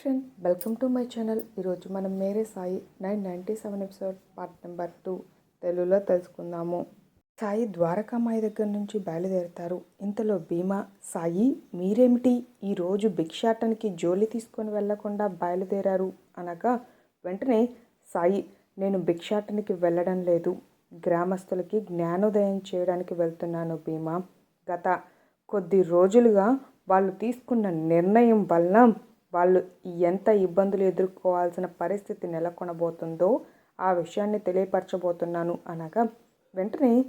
Friend welcome to my channel ఈరోజు మనం Mere Sai nine ninety seven episode part number two తెలుగులో తెలుసుకుందాము. సాయి ద్వారకామాయి దగ్గర నుంచి బయలుదేరుతారు. ఇంతలో భీమా సాయి మీరేమిటి? ఈరోజు భిక్షాటనికి జోలి తీసుకొని వెళ్ళకుండా బయలుదేరారు అనగా వెంటనే సాయి నేను భిక్షాటనికి వెళ్ళడం లేదు. గ్రామస్తులకి జ్ఞానోదయం చేయడానికి వెళ్తున్నాను భీమా. గత కొద్ది రోజులుగా వాళ్ళు తీసుకున్న నిర్ణయం వలన వాళ్ళు ఎంత ఇబ్బందులు ఎదుర్కోవాల్సిన పరిస్థితి నెలకొనబోతుందో ఆ విషయాన్ని తెలియపరచబోతున్నాను అనగా వెంటనే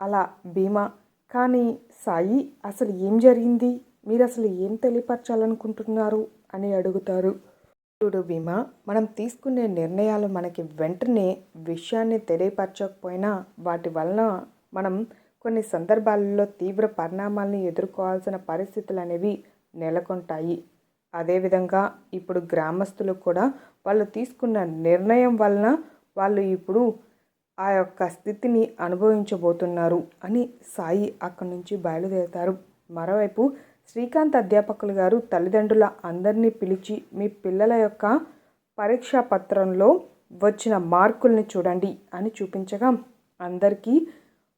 అలా భీమా కానీ సాయి అసలు ఏం జరిగింది? మీరు అసలు ఏం తెలియపరచాలనుకుంటున్నారు? అని అడుగుతారు. చూడు భీమా మనం తీసుకునే నిర్ణయాలు మనకి వెంటనే విషయాన్ని తెలియపరచకపోయినా వాటి వలన మనం కొన్ని సందర్భాలలో తీవ్ర పరిణామాలను ఎదుర్కోవాల్సిన పరిస్థితులు అనేవి నెలకొంటాయి. అదేవిధంగా ఇప్పుడు గ్రామస్తులు కూడా వాళ్ళు తీసుకున్న నిర్ణయం వలన వాళ్ళు ఇప్పుడు ఆ యొక్క స్థితిని అనుభవించబోతున్నారు అని సాయి అక్కడి నుంచి బయలుదేరుతారు. మరోవైపు శ్రీకాంత్ అధ్యాపకులు గారు తల్లిదండ్రుల అందరినీ పిలిచి మీ పిల్లల యొక్క పరీక్షా పత్రంలో వచ్చిన మార్కుల్ని చూడండి అని చూపించగా అందరికీ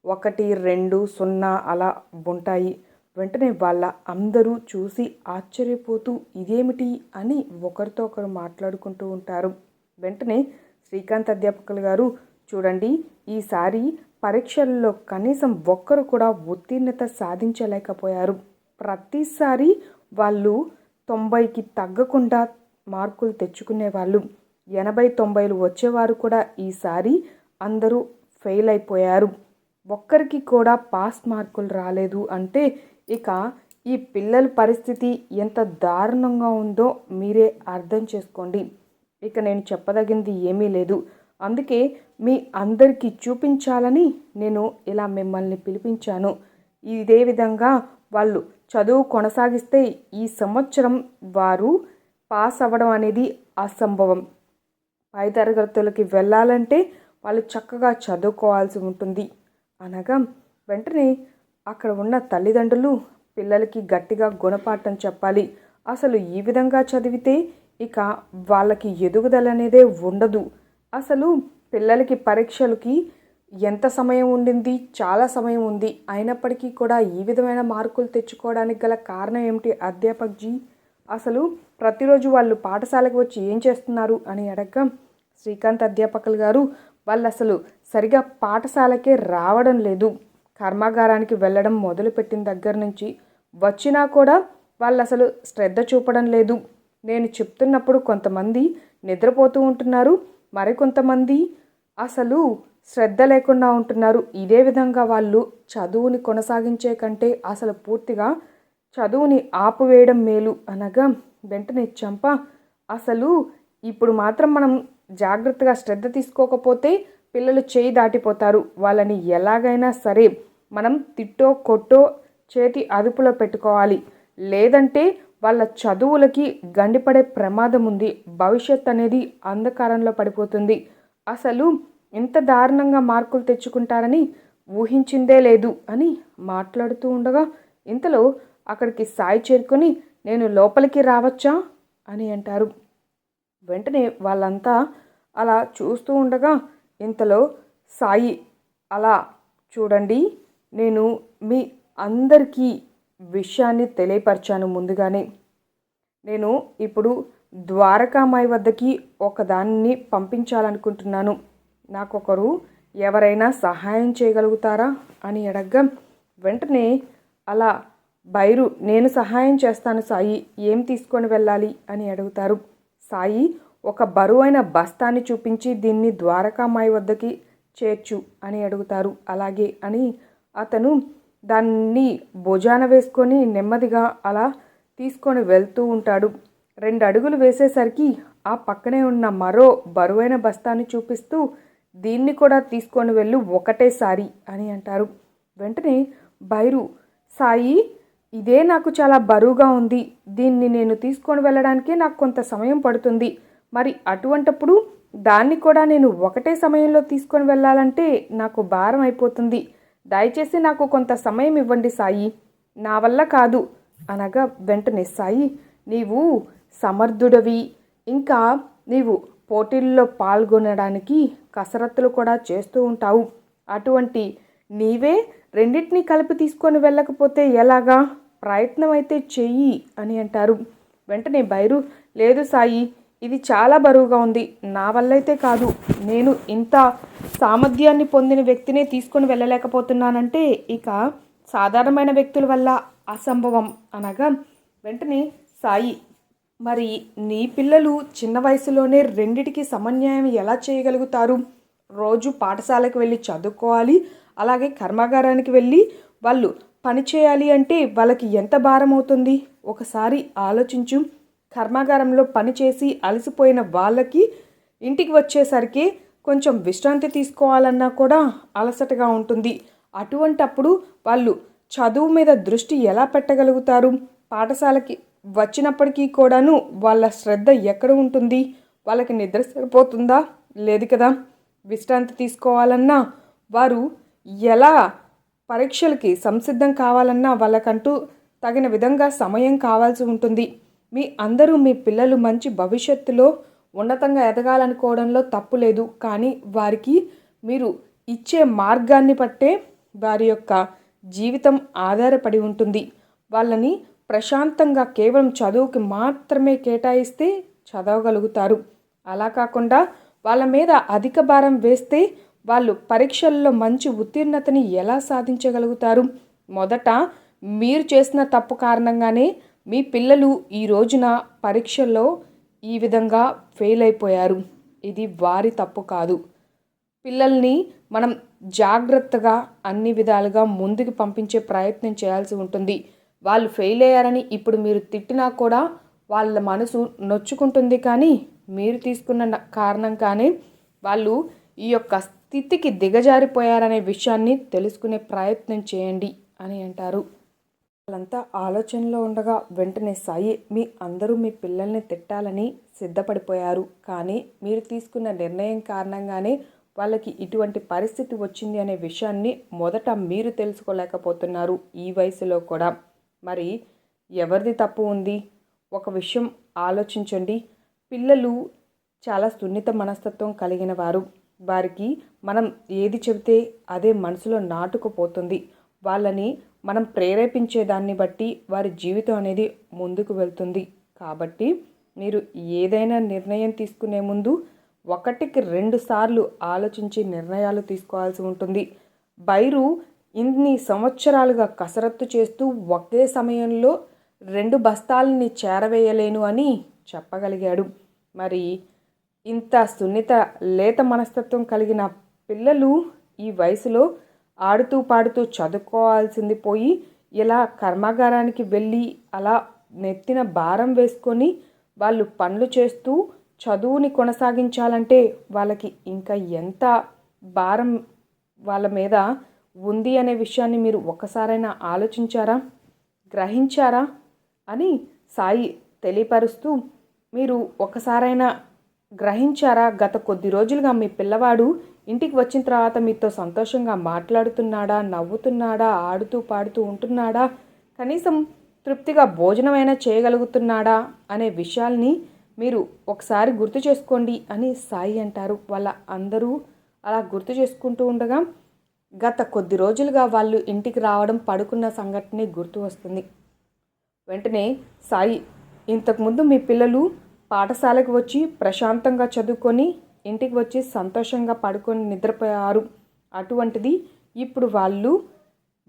ఒకటి రెండు సున్నా అలా ఉంటాయి. వెంటనే వాళ్ళ అందరూ చూసి ఆశ్చర్యపోతూ ఇదేమిటి అని ఒకరితో ఒకరు మాట్లాడుకుంటూ ఉంటారు. వెంటనే శ్రీకాంత్ అధ్యాపకులు గారు చూడండి ఈసారి పరీక్షల్లో కనీసం ఒక్కరు కూడా ఉత్తీర్ణత సాధించలేకపోయారు. ప్రతిసారి వాళ్ళు తొంభైకి తగ్గకుండా మార్కులు తెచ్చుకునేవాళ్ళు. ఎనభై తొంభైలు వచ్చేవారు కూడా ఈసారి అందరూ ఫెయిల్ అయిపోయారు. ఒక్కరికి కూడా పాస్ మార్కులు రాలేదు అంటే ఇక ఈ పిల్లల పరిస్థితి ఎంత దారుణంగా ఉందో మీరే అర్థం చేసుకోండి. ఇక నేను చెప్పదగింది ఏమీ లేదు. అందుకే మీ అందరికీ చూపించాలని నేను ఇలా మిమ్మల్ని పిలిపించాను. ఇదే విధంగా వాళ్ళు చదువు కొనసాగిస్తే ఈ సంవత్సరం వారు పాస్ అవ్వడం అనేది అసంభవం. పై తరగతులకి వెళ్ళాలంటే వాళ్ళు చక్కగా చదువుకోవాల్సి ఉంటుంది. అనగా వెంటనే అక్కడ ఉన్న తల్లిదండ్రులు పిల్లలకి గట్టిగా గుణపాఠం చెప్పాలి. అసలు ఈ విధంగా చదివితే ఇక వాళ్ళకి ఎదుగుదల అనేదే ఉండదు. అసలు పిల్లలకి పరీక్షలకి ఎంత సమయం ఉండింది? చాలా సమయం ఉంది. అయినప్పటికీ కూడా ఈ విధమైన మార్కులు తెచ్చుకోవడానికి గల కారణం ఏమిటి అధ్యాపక్జీ అసలు ప్రతిరోజు వాళ్ళు పాఠశాలకు వచ్చి ఏం చేస్తున్నారు అని అడగగా శ్రీకాంత్ అధ్యాపకులు గారు వాళ్ళు అసలు సరిగా పాఠశాలకే రావడం లేదు. కర్మాగారానికి వెళ్ళడం మొదలుపెట్టిన దగ్గర నుంచి వచ్చినా కూడా వాళ్ళు అసలు శ్రద్ధ చూపడం లేదు. నేను చెప్తున్నప్పుడు కొంతమంది నిద్రపోతూ ఉంటున్నారు మరికొంతమంది అసలు శ్రద్ధ లేకుండా ఉంటున్నారు. ఇదే విధంగా వాళ్ళు చదువుని కొనసాగించే కంటే అసలు పూర్తిగా చదువుని ఆపువేయడం మేలు అనగా వెంటనే చంప. అసలు ఇప్పుడు మాత్రం మనం జాగ్రత్తగా శ్రద్ధ తీసుకోకపోతే పిల్లలు చేయి దాటిపోతారు. వాళ్ళని ఎలాగైనా సరే మనం తిట్టో కొట్టో చేతి అదుపులో పెట్టుకోవాలి. లేదంటే వాళ్ళ చదువులకి గండిపడే ప్రమాదం ఉంది. భవిష్యత్ అనేది అంధకారంలో పడిపోతుంది. అసలు ఇంత దారుణంగా మార్కులు తెచ్చుకుంటారని ఊహించిందే లేదు అని మాట్లాడుతూ ఉండగా ఇంతలో అక్కడికి సాయి చేరుకొని నేను లోపలికి రావచ్చా? అని అంటారు. వెంటనే వాళ్ళంతా అలా చూస్తూ ఉండగా ఇంతలో సాయి అలా చూడండి నేను మీ అందరికీ విషయాన్ని తెలియపరిచాను ముందుగానే. నేను ఇప్పుడు ద్వారకామాయి వద్దకి ఒకదాన్ని పంపించాలనుకుంటున్నాను. నాకొకరు ఎవరైనా సహాయం చేయగలుగుతారా అని అడగ్గా వెంటనే అలా బైరు నేను సహాయం చేస్తాను సాయి ఏం తీసుకొని వెళ్ళాలి? అని అడుగుతారు. సాయి ఒక బరువైన బస్తాన్ని చూపించి దీన్ని ద్వారకామాయి వద్దకి చేర్చు అని అడుగుతారు. అలాగే అని అతను దాన్ని భుజాన వేసుకొని నెమ్మదిగా అలా తీసుకొని వెళ్తూ ఉంటాడు. రెండు అడుగులు వేసేసరికి ఆ పక్కనే ఉన్న మరో బరువైన బస్తాన్ని చూపిస్తూ దీన్ని కూడా తీసుకొని వెళ్ళు ఒకటేసారి అని అంటారు. వెంటనే బైరు సాయి ఇదే నాకు చాలా బరువుగా ఉంది. దీన్ని నేను తీసుకొని వెళ్ళడానికే నాకు కొంత సమయం పడుతుంది. మరి అటువంటప్పుడు దాన్ని కూడా నేను ఒకటే సమయంలో తీసుకొని వెళ్ళాలంటే నాకు భారం అయిపోతుంది. దయచేసి నాకు కొంత సమయం ఇవ్వండి సాయి. నా వల్ల కాదు. అనగా వెంటనే సాయి నీవు సమర్థుడవి. ఇంకా నీవు పోటీల్లో పాల్గొనడానికి కసరత్తులు కూడా చేస్తూ ఉంటావు. అటువంటి నీవే రెండింటినీ కలిపి తీసుకొని వెళ్ళకపోతే ఎలాగా? ప్రయత్నం అయితే చెయ్యి అని అంటారు. వెంటనే బైరు లేదు సాయి ఇది చాలా బరువుగా ఉంది. నా వల్ల అయితే కాదు. నేను ఇంత సామర్థ్యాన్ని పొందిన వ్యక్తినే తీసుకొని వెళ్ళలేకపోతున్నానంటే ఇక సాధారణమైన వ్యక్తుల వల్ల అసంభవం అనగా వెంటనే సాయి మరి నీ పిల్లలు చిన్న వయసులోనే రెండిటికి సమన్యాయం ఎలా చేయగలుగుతారు? రోజు పాఠశాలకు వెళ్ళి చదువుకోవాలి అలాగే కర్మాగారానికి వెళ్ళి వాళ్ళు పని చేయాలి అంటే వాళ్ళకి ఎంత భారం అవుతుంది? ఒకసారి ఆలోచించు. కర్మాగారంలో పనిచేసి అలసిపోయిన వాళ్ళకి ఇంటికి వచ్చేసరికి కొంచెం విశ్రాంతి తీసుకోవాలన్నా కూడా అలసటగా ఉంటుంది. అటువంటప్పుడు వాళ్ళు చదువు మీద దృష్టి ఎలా పెట్టగలుగుతారు? పాఠశాలకి వచ్చినప్పటికీ కూడాను వాళ్ళ శ్రద్ధ ఎక్కడ ఉంటుంది? వాళ్ళకి నిద్ర సరిపోతుందా? లేదు కదా. విశ్రాంతి తీసుకోవాలన్నా వారు ఎలా పరీక్షలకి సంసిద్ధం కావాలన్నా వాళ్ళకంటూ తగిన విధంగా సమయం కావాల్సి ఉంటుంది. మీ అందరూ మీ పిల్లలు మంచి భవిష్యత్తులో ఉన్నతంగా ఎదగాలనుకోవడంలో తప్పు లేదు. కానీ వారికి మీరు ఇచ్చే మార్గాన్ని బట్టే వారి యొక్క జీవితం ఆధారపడి ఉంటుంది. వాళ్ళని ప్రశాంతంగా కేవలం చదువుకి మాత్రమే కేటాయిస్తే చదవగలుగుతారు. అలా కాకుండా వాళ్ళ మీద అధిక భారం వేస్తే వాళ్ళు పరీక్షల్లో మంచి ఉత్తీర్ణతని ఎలా సాధించగలుగుతారు? మొదట మీరు చేసిన తప్పు కారణంగానే మీ పిల్లలు ఈ రోజున పరీక్షల్లో ఈ విధంగా ఫెయిల్ అయిపోయారు. ఇది వారి తప్పు కాదు. పిల్లల్ని మనం జాగ్రత్తగా అన్ని విధాలుగా ముందుకు పంపించే ప్రయత్నం చేయాల్సి ఉంటుంది. వాళ్ళు ఫెయిల్ అయ్యారని ఇప్పుడు మీరు తిట్టినా కూడా వాళ్ళ మనసు నొచ్చుకుంటుంది కానీ మీరు తీసుకున్న కారణం కానీ వాళ్ళు ఈ యొక్క స్థితికి దిగజారిపోయారనే విషయాన్ని తెలుసుకునే ప్రయత్నం చేయండి అని అంటారు. వాళ్ళంతా ఆలోచనలో ఉండగా వెంటనే సాయి మీ అందరూ మీ పిల్లల్ని తిట్టాలని సిద్ధపడిపోయారు. కానీ మీరు తీసుకున్న నిర్ణయం కారణంగానే వాళ్ళకి ఇటువంటి పరిస్థితి వచ్చింది అనే విషయాన్ని మొదట మీరు తెలుసుకోలేకపోతున్నారు ఈ వయసులో కూడా. మరి ఎవరిది తప్పు ఉంది? ఒక విషయం ఆలోచించండి. పిల్లలు చాలా సున్నిత మనస్తత్వం కలిగిన వారు. వారికి మనం ఏది చెబితే అదే మనసులో నాటుకుపోతుంది. వాళ్ళని మనం ప్రేరేపించే దాన్ని బట్టి వారి జీవితం అనేది ముందుకు వెళ్తుంది. కాబట్టి మీరు ఏదైనా నిర్ణయం తీసుకునే ముందు ఒకటికి రెండు సార్లు ఆలోచించి నిర్ణయాలు తీసుకోవాల్సి ఉంటుంది. బైరు ఇన్ని సంవత్సరాలుగా కసరత్తు చేస్తూ ఒకే సమయంలో రెండు బస్తాలని చేరవేయలేను అని చెప్పగలిగాడు. మరి ఇంత సున్నిత లేత మనస్తత్వం కలిగిన పిల్లలు ఈ వయసులో ఆడుతూ పాడుతూ చదువుకోవాల్సింది పోయి ఇలా కర్మాగారానికి వెళ్ళి అలా నెత్తిన భారం వేసుకొని వాళ్ళు పనులు చేస్తూ చదువుని కొనసాగించాలంటే వాళ్ళకి ఇంకా ఎంత భారం వాళ్ళ మీద ఉంది అనే విషయాన్ని మీరు ఒక్కసారైనా ఆలోచించారా? గ్రహించారా? అని సాయి తెలియపరుస్తూ మీరు ఒక్కసారైనా గ్రహించారా? గత కొద్ది రోజులుగా మీ పిల్లవాడు ఇంటికి వచ్చిన తర్వాత మీతో సంతోషంగా మాట్లాడుతున్నాడా నవ్వుతున్నాడా ఆడుతూ పాడుతూ ఉంటున్నాడా కనీసం తృప్తిగా భోజనమైనా చేయగలుగుతున్నాడా అనే విషయాల్ని మీరు ఒకసారి గుర్తు చేసుకోండి అని సాయి అంటారు. వాళ్ళ అందరూ అలా గుర్తు చేసుకుంటూ ఉండగా గత కొద్ది రోజులుగా వాళ్ళు ఇంటికి రావడం పడుకున్న సంఘటనే గుర్తు వస్తుంది. వెంటనే సాయి ఇంతకుముందు మీ పిల్లలు పాఠశాలకు వచ్చి ప్రశాంతంగా చదువుకొని ఇంటికి వచ్చి సంతోషంగా పడుకొని నిద్రపోయారు. అటువంటిది ఇప్పుడు వాళ్ళు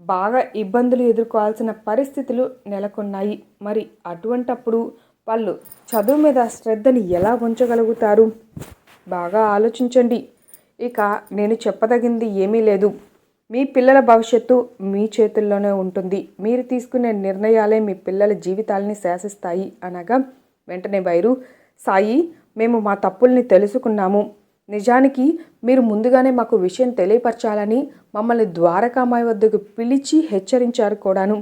బాగా ఇబ్బందులు ఎదుర్కోవాల్సిన పరిస్థితులు నెలకొన్నాయి. మరి అటువంటప్పుడు వాళ్ళు చదువు మీద శ్రద్ధని ఎలా ఉంచగలుగుతారు? బాగా ఆలోచించండి. ఇక నేను చెప్పదగింది ఏమీ లేదు. మీ పిల్లల భవిష్యత్తు మీ చేతుల్లోనే ఉంటుంది. మీరు తీసుకునే నిర్ణయాలే మీ పిల్లల జీవితాలని శాసిస్తాయి అనగా వెంటనే వైరు సాయి మేము మా తప్పుల్ని తెలుసుకున్నాము. నిజానికి మీరు ముందుగానే మాకు విషయం తెలియపరచాలని మమ్మల్ని ద్వారకామాయి వద్దకు పిలిచి హెచ్చరించారు కూడాను.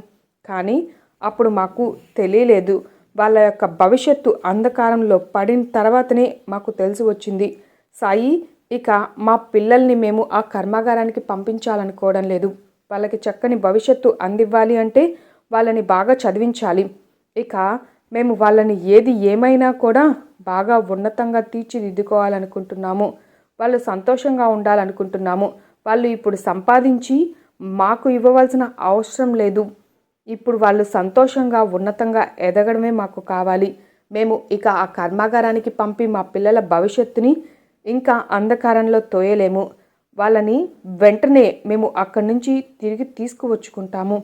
కానీ అప్పుడు మాకు తెలియలేదు. వాళ్ళ యొక్క భవిష్యత్తు అంధకారంలో పడిన తర్వాతనే మాకు తెలిసి వచ్చింది. సాయి ఇక మా పిల్లల్ని మేము ఆ కర్మాగారానికి పంపించాలనుకోవడం లేదు. వాళ్ళకి చక్కని భవిష్యత్తు అందివ్వాలి అంటే వాళ్ళని బాగా చదివించాలి. ఇక మేము వాళ్ళని ఏది ఏమైనా కూడా బాగా ఉన్నతంగా తీర్చిదిద్దుకోవాలనుకుంటున్నాము. వాళ్ళు సంతోషంగా ఉండాలనుకుంటున్నాము. వాళ్ళు ఇప్పుడు సంపాదించి మాకు ఇవ్వవలసిన అవసరం లేదు. ఇప్పుడు వాళ్ళు సంతోషంగా ఉన్నతంగా ఎదగడమే మాకు కావాలి. మేము ఇక ఆ కర్మాగారానికి పంపి మా పిల్లల భవిష్యత్తుని ఇంకా అంధకారంలో తోయలేము. వాళ్ళని వెంటనే మేము అక్కడి నుంచి తిరిగి తీసుకువచ్చుకుంటాము.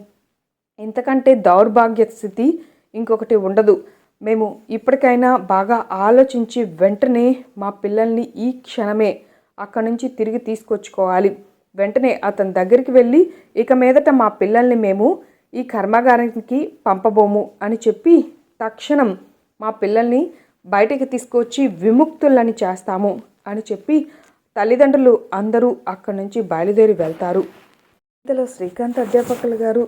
ఇంతకంటే దౌర్భాగ్య స్థితి ఇంకొకటి ఉండదు. మేము ఇప్పటికైనా బాగా ఆలోచించి వెంటనే మా పిల్లల్ని ఈ క్షణమే అక్కడి నుంచి తిరిగి తీసుకొచ్చుకోవాలి. వెంటనే అతని దగ్గరికి వెళ్ళి ఇక మీదట మా పిల్లల్ని మేము ఈ కర్మాగారానికి పంపబోము అని చెప్పి తక్షణం మా పిల్లల్ని బయటికి తీసుకొచ్చి విముక్తులని చేస్తాము అని చెప్పి తల్లిదండ్రులు అందరూ అక్కడి నుంచి బయలుదేరి వెళ్తారు. ఇందులో శ్రీకాంత్ అధ్యాపకులు గారు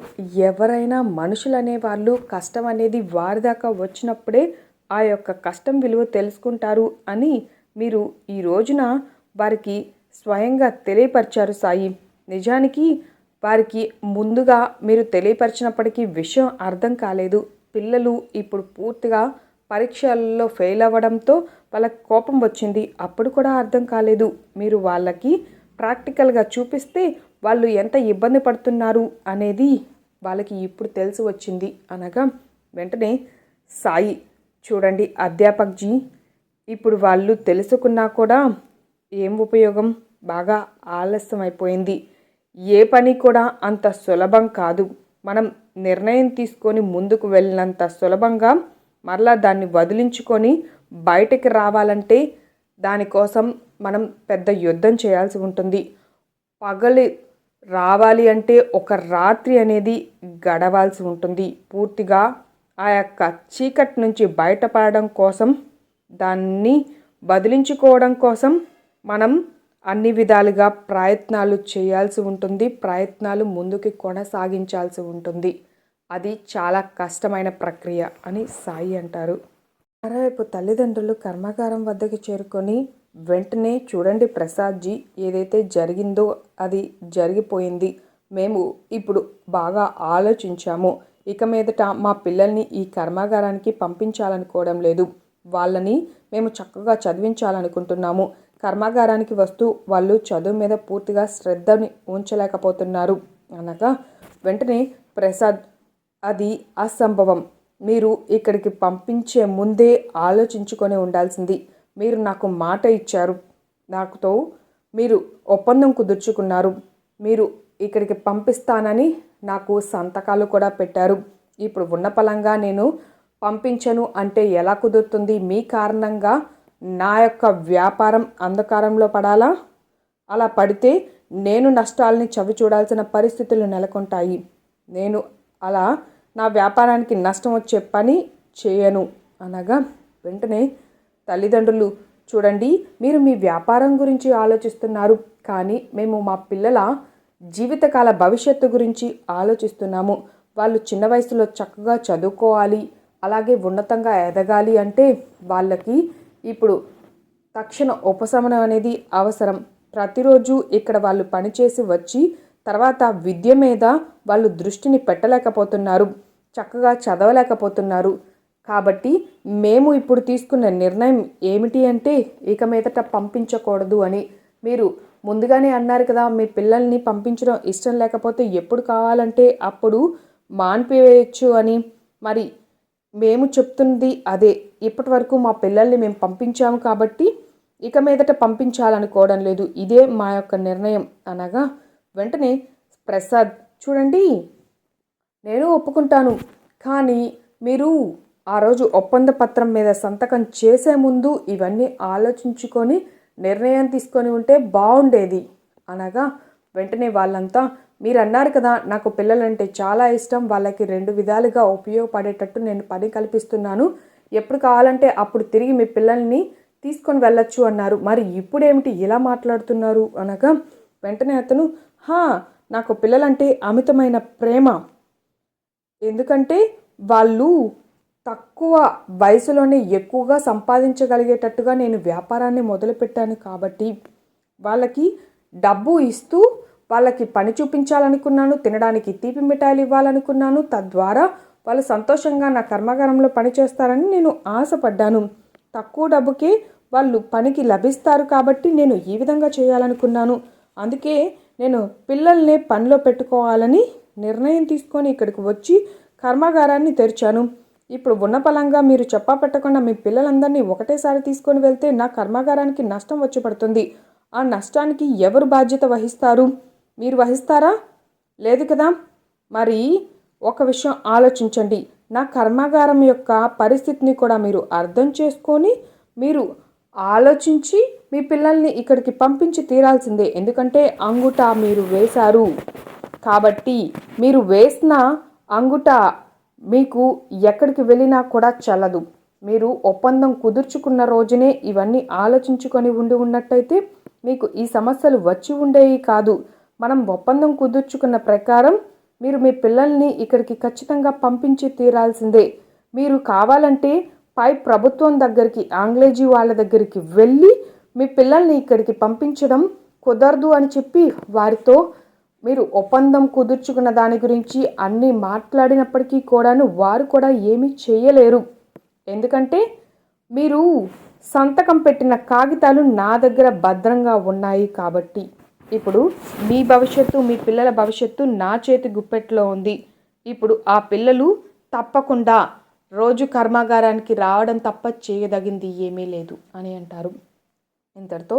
ఎవరైనా మనుషులు అనే వాళ్ళు కష్టం అనేది వారి దాకా వచ్చినప్పుడే ఆ యొక్క కష్టం విలువ తెలుసుకుంటారు అని మీరు ఈ రోజున వారికి స్వయంగా తెలియపరిచారు సాయి. నిజానికి వారికి ముందుగా మీరు తెలియపరిచినప్పటికీ విషయం అర్థం కాలేదు. పిల్లలు ఇప్పుడు పూర్తిగా పరీక్షల్లో ఫెయిల్ అవ్వడంతో వాళ్ళకి కోపం వచ్చింది. అప్పుడు కూడా అర్థం కాలేదు. మీరు వాళ్ళకి ప్రాక్టికల్గా చూపిస్తే వాళ్ళు ఎంత ఇబ్బంది పడుతున్నారు అనేది వాళ్ళకి ఇప్పుడు తెలిసి వచ్చింది. అనగా వెంటనే సాయి చూడండి అధ్యాపక్జీ ఇప్పుడు వాళ్ళు తెలుసుకున్నా కూడా ఏం ఉపయోగం? బాగా ఆలస్యం అయిపోయింది ఏ పని కూడా అంత సులభం కాదు. మనం నిర్ణయం తీసుకొని ముందుకు వెళ్ళినంత సులభంగా మరలా దాన్ని వదిలించుకొని బయటికి రావాలంటే దానికోసం మనం పెద్ద యుద్ధం చేయాల్సి ఉంటుంది. పగలి రావాలి అంటే ఒక రాత్రి అనేది గడవాల్సి ఉంటుంది. పూర్తిగా ఆ యొక్క చీకటి నుంచి బయటపడడం కోసం దాన్ని బదిలించుకోవడం కోసం మనం అన్ని విధాలుగా ప్రయత్నాలు చేయాల్సి ఉంటుంది. ప్రయత్నాలు ముందుకి కొనసాగించాల్సి ఉంటుంది. అది చాలా కష్టమైన ప్రక్రియ అని సాయి అంటారు. మరోవైపు తల్లిదండ్రులు కర్మాగారం వద్దకు చేరుకొని వెంటనే చూడండి ప్రసాద్జీ ఏదైతే జరిగిందో అది జరిగిపోయింది. మేము ఇప్పుడు బాగా ఆలోచించాము. ఇక మీదట మా పిల్లల్ని ఈ కర్మాగారానికి పంపించాలనుకోవడం లేదు. వాళ్ళని మేము చక్కగా చదివించాలనుకుంటున్నాము. కర్మాగారానికి వస్తూ వాళ్ళు చదువు మీద పూర్తిగా శ్రద్ధని ఉంచలేకపోతున్నారు. అనగా వెంటనే ప్రసాద్ అది అసంభవం. మీరు ఇక్కడికి పంపించే ముందే ఆలోచించుకొని ఉండాల్సింది. మీరు నాకు మాట ఇచ్చారు. నాకుతో మీరు ఒప్పందం కుదుర్చుకున్నారు. మీరు ఇక్కడికి పంపిస్తానని నాకు సంతకాలు కూడా పెట్టారు. ఇప్పుడు ఉన్న పలంగా నేను పంపించను అంటే ఎలా కుదురుతుంది? మీ కారణంగా నా యొక్క వ్యాపారం అంధకారంలో పడాలా? అలా పడితే నేను నష్టాలని చవి చూడాల్సిన పరిస్థితులు నెలకొంటాయి. నేను అలా నా వ్యాపారానికి నష్టం వచ్చే పని చేయను. అనగా వెంటనే తల్లిదండ్రులు చూడండి మీరు మీ వ్యాపారం గురించి ఆలోచిస్తున్నారు కానీ మేము మా పిల్లల జీవితకాల భవిష్యత్తు గురించి ఆలోచిస్తున్నాము. వాళ్ళు చిన్న వయసులో చక్కగా చదువుకోవాలి అలాగే ఉన్నతంగా ఎదగాలి అంటే వాళ్ళకి ఇప్పుడు తక్షణ ఉపశమనం అనేది అవసరం. ప్రతిరోజు ఇక్కడ వాళ్ళు పనిచేసి వచ్చి తర్వాత విద్య మీద వాళ్ళు దృష్టిని పెట్టలేకపోతున్నారు చక్కగా చదవలేకపోతున్నారు. కాబట్టి మేము ఇప్పుడు తీసుకున్న నిర్ణయం ఏమిటి అంటే ఇక మీదట పంపించకూడదు అని. మీరు ముందుగానే అన్నారు కదా మీ పిల్లల్ని పంపించడం ఇష్టం లేకపోతే ఎప్పుడు కావాలంటే అప్పుడు మాన్పివేయచ్చు అని. మరి మేము చెప్తున్నది అదే. ఇప్పటి వరకు మా పిల్లల్ని మేము పంపించాము కాబట్టి ఇక మీదట పంపించాలనుకోవడం లేదు. ఇదే మా యొక్క నిర్ణయం అనగా వెంటనే ప్రసాద్ చూడండి నేను ఒప్పుకుంటాను. కానీ మీరు ఆ రోజు ఒప్పంద పత్రం మీద సంతకం చేసే ముందు ఇవన్నీ ఆలోచించుకొని నిర్ణయం తీసుకొని ఉంటే బాగుండేది అనగా వెంటనే వాళ్ళంతా మీరు అన్నారు కదా నాకు పిల్లలంటే చాలా ఇష్టం వాళ్ళకి రెండు విధాలుగా ఉపయోగపడేటట్టు నేను పని కల్పిస్తున్నాను. ఎప్పుడు కావాలంటే అప్పుడు తిరిగి మీ పిల్లల్ని తీసుకొని వెళ్ళొచ్చు అన్నారు. మరి ఇప్పుడేమిటి ఇలా మాట్లాడుతున్నారు? అనగా వెంటనే అతను హా నాకు పిల్లలంటే అమితమైన ప్రేమ. ఎందుకంటే వాళ్ళు తక్కువ వయసులోనే ఎక్కువగా సంపాదించగలిగేటట్టుగా నేను వ్యాపారాన్ని మొదలుపెట్టాను కాబట్టి వాళ్ళకి డబ్బు ఇస్తూ వాళ్ళకి పని చూపించాలనుకున్నాను తినడానికి తీపి మిఠాయిలు ఇవ్వాలనుకున్నాను తద్వారా వాళ్ళు సంతోషంగా నా కర్మాగారంలో పని చేస్తారని నేను ఆశపడ్డాను. తక్కువ డబ్బుకే వాళ్ళు పనికి లభిస్తారు కాబట్టి నేను ఈ విధంగా చేయాలనుకున్నాను. అందుకే నేను పిల్లల్ని పనిలో పెట్టుకోవాలని నిర్ణయం తీసుకొని ఇక్కడికి వచ్చి కర్మాగారాన్ని తెరిచాను. ఇప్పుడు ఉన్న పలంగా మీరు చెప్పా పెట్టకుండా మీ పిల్లలందరినీ ఒకటేసారి తీసుకొని వెళ్తే నా కర్మాగారానికి నష్టం వచ్చి పడుతుంది. ఆ నష్టానికి ఎవరు బాధ్యత వహిస్తారు? మీరు వహిస్తారా? లేదు కదా? మరి ఒక విషయం ఆలోచించండి. నా కర్మాగారం యొక్క పరిస్థితిని కూడా మీరు అర్థం చేసుకొని మీరు ఆలోచించి మీ పిల్లల్ని ఇక్కడికి పంపించి తీరాల్సిందే. ఎందుకంటే అంగుట మీరు వేశారు. కాబట్టి మీరు వేసిన అంగుట మీకు ఎక్కడికి వెళ్ళినా కూడా చల్లదు. మీరు ఒప్పందం కుదుర్చుకున్న రోజునే ఇవన్నీ ఆలోచించుకొని ఉండి ఉన్నట్టయితే మీకు ఈ సమస్యలు వచ్చి ఉండేవి కాదు. మనం ఒప్పందం కుదుర్చుకున్న ప్రకారం మీరు మీ పిల్లల్ని ఇక్కడికి ఖచ్చితంగా పంపించి తీరాల్సిందే. మీరు కావాలంటే పై ప్రభుత్వం దగ్గరికి ఆంగ్లేజీ వాళ్ళ దగ్గరికి వెళ్ళి మీ పిల్లల్ని ఇక్కడికి పంపించడం కుదరదు అని చెప్పి వారితో మీరు ఒప్పందం కుదుర్చుకున్న దాని గురించి అన్నీ మాట్లాడినప్పటికీ కూడాను వారు కూడా ఏమీ చేయలేరు. ఎందుకంటే మీరు సంతకం పెట్టిన కాగితాలు నా దగ్గర భద్రంగా ఉన్నాయి కాబట్టి. ఇప్పుడు మీ భవిష్యత్తు మీ పిల్లల భవిష్యత్తు నా చేతి గుప్పెట్లో ఉంది. ఇప్పుడు ఆ పిల్లలు తప్పకుండా రోజు కర్మాగారానికి రావడం తప్ప చేయదగింది ఏమీ లేదు అని అంటారు. ఇంతటితో